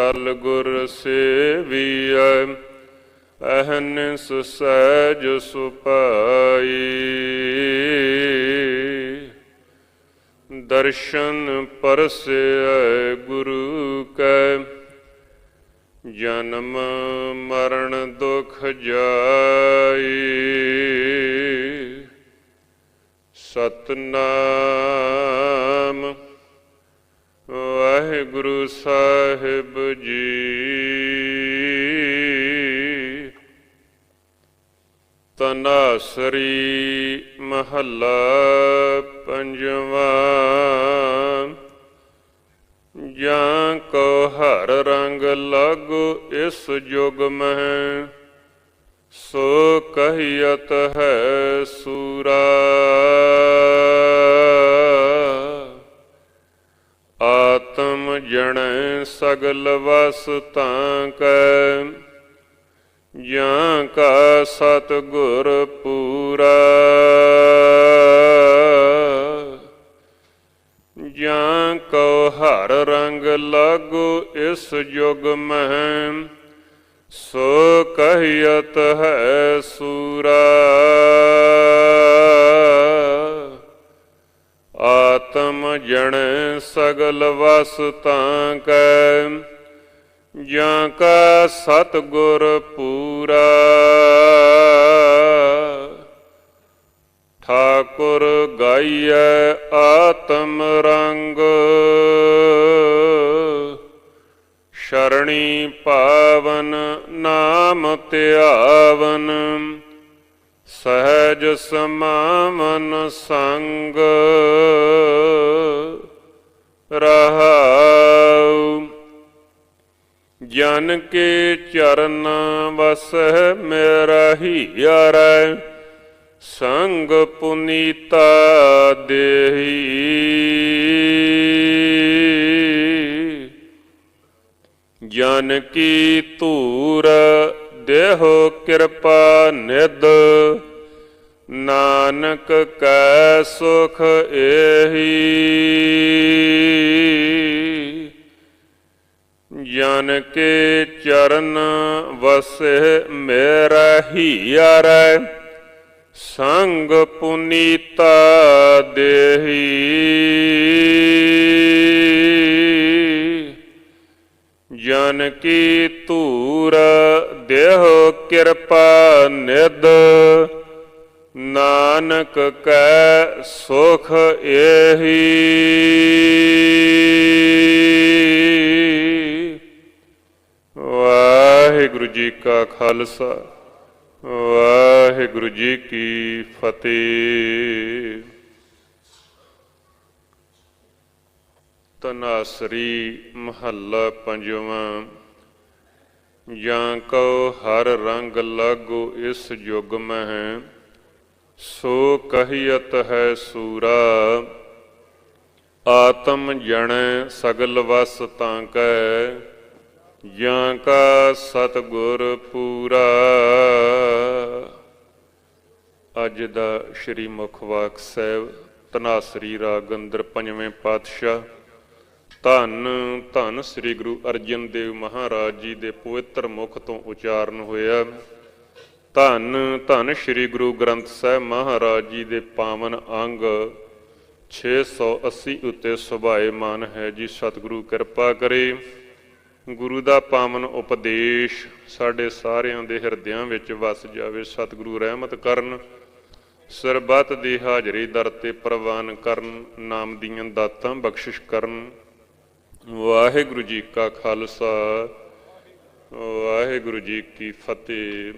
ਅਟਲ ਗੁਰ ਸੇਵੀਐ ਅਹਨਿਸ ਸਹਿਜ ਸੁਪਾਈ। ਦਰਸ਼ਨ ਪਰਸੈ ਗੁਰੂ ਕੈ, ਜਨਮ ਮਰਨ ਦੁਖ ਜਾਈ। ਸਤਨਾਮ ਗੁਰੂ ਸਾਹਿਬ ਜੀ। ਤਨਾਸਰੀ ਮਹੱਲਾ ਪੰਜਵਾਂ। ਜਾਂ ਕੋ ਹਰ ਰੰਗ ਲਾਗੂ ਇਸ ਯੁਗ ਮਹਿ, ਸੋ ਕਹੀਅਤ ਹੈ ਸੂਰਾ ਆਤਮ ਜਣੈ ਸਗਲ ਵਸ ਤਾਂ ਕੈ, ਜਾਂ ਕਾ ਸਤ ਗੁਰ ਪੂਰਾ। ਜਾਂ ਕੋ ਹਰ ਰੰਗ ਲਾਗੂ ਇਸ ਯੁਗ ਮਹਿ, ਸੋ ਕਹੀਅਤ ਹੈ ਸੂਰਾ। ਜਣ ਸਗਲ ਵਸ ਤਾਂ ਕੈ, ਜਾਂ ਕਾ ਸਤ ਗੁਰ ਪੂਰਾ। ਠਾਕੁਰ ਗਾਈਐ ਆਤਮ ਰੰਗ, ਸ਼ਰਣੀ ਪਾਵਨ ਨਾਮ ਧਿਆਵਨ, ਸਹਿਜ ਸਮਾਵਨ ਸੰਗ। ਰਹਾਉ। ਜਨ ਕੇ ਚਰਨ ਵਸਹਿ ਮੇਰਾ ਹੀਰੈ ਸੰਗ ਪੁਨੀਤਾ ਦੇਹੀ। ਜਨ ਕੀ ਧੂਰ ਦੇਹੋ ਕਿਰਪਾ ਨਿਦ ਨਾਨਕ ਕੈ ਸੁਖ ਏਹੀ। ਜਨ ਕੇ ਚਰਨ ਵਸਹਿ ਮੇਰਾ ਹੀਰੈ ਸੰਗ ਪੁਨੀਤਾ ਦੇਹੀ। ਜਨ ਕੀ ਧੂਰ ਦੇਹ ਕਿਰਪਾ ਨਿਦ ਨਾਨਕ ਕੈ ਸੁਖ ਏਹੀ। ਵਾਹਿਗੁਰੂ ਜੀ ਕਾ ਖਾਲਸਾ, ਵਾਹਿਗੁਰੂ ਜੀ ਕੀ ਫਤਿਹ। ਤਨਾਸਰੀ ਮਹੱਲਾ ਪੰਜਵਾਂ, ਜਾਂ ਕਉ ਹਰ ਰੰਗ ਲਾਗੂ ਇਸ ਯੁਗ ਮਹਿ, ਸੋ ਕਹੀਅਤ ਹੈ ਸੂਰਾ। ਆਤਮ ਜਣੈ ਸਗਲ ਵਸ ਤਾਂ ਕੈ ਜਾਂ ਕਾ ਸਤਗੁਰ ਪੂਰਾ। ਅੱਜ ਦਾ ਸ਼੍ਰੀ ਮੁਖਵਾਕ ਸਾਹਿਬ ਤਨਾਸਰੀ ਰਾਗਿੰਦਰ ਪੰਜਵੇਂ ਪਾਤਸ਼ਾਹ। ਧੰਨ ਧੰਨ ਸ੍ਰੀ ਗੁਰੂ ਅਰਜਨ ਦੇਵ ਮਹਾਰਾਜ ਜੀ ਦੇ ਪਵਿੱਤਰ ਮੁਖ ਤੋਂ ਉਚਾਰਨ ਹੋਇਆ। ਧੰਨ ਧੰਨ ਸ੍ਰੀ ਗੁਰੂ ਗ੍ਰੰਥ ਸਾਹਿਬ ਮਹਾਰਾਜ ਜੀ ਦੇ ਪਾਵਨ ਅੰਗ। 680 ਉੱਤੇ ਸੁਭਾਏਮਾਨ ਹੈ ਜੀ, ਸਤਿਗੁਰੂ ਕਿਰਪਾ ਕਰੇ। ਗੁਰੂ ਦਾ ਪਾਵਨ ਉਪਦੇਸ਼ ਸਾਡੇ ਸਾਰਿਆਂ ਦੇ ਹਿਰਦਿਆਂ ਵਿੱਚ ਵਸ ਜਾਵੇ, ਸਤਿਗੁਰੂ ਰਹਿਮਤ ਕਰਨ, ਸਰਬੱਤ ਦੀ ਹਾਜ਼ਰੀ ਦਰ ਤੇ ਪ੍ਰਵਾਨ ਕਰਨ, ਨਾਮ ਦੀਆਂ ਦਾਤਾਂ ਬਖਸ਼ਿਸ਼ ਕਰਨ। ਵਾਹਿਗੁਰੂ ਜੀ ਕਾ ਖਾਲਸਾ, ਵਾਹਿਗੁਰੂ ਜੀ ਕੀ ਫਤਿਹ।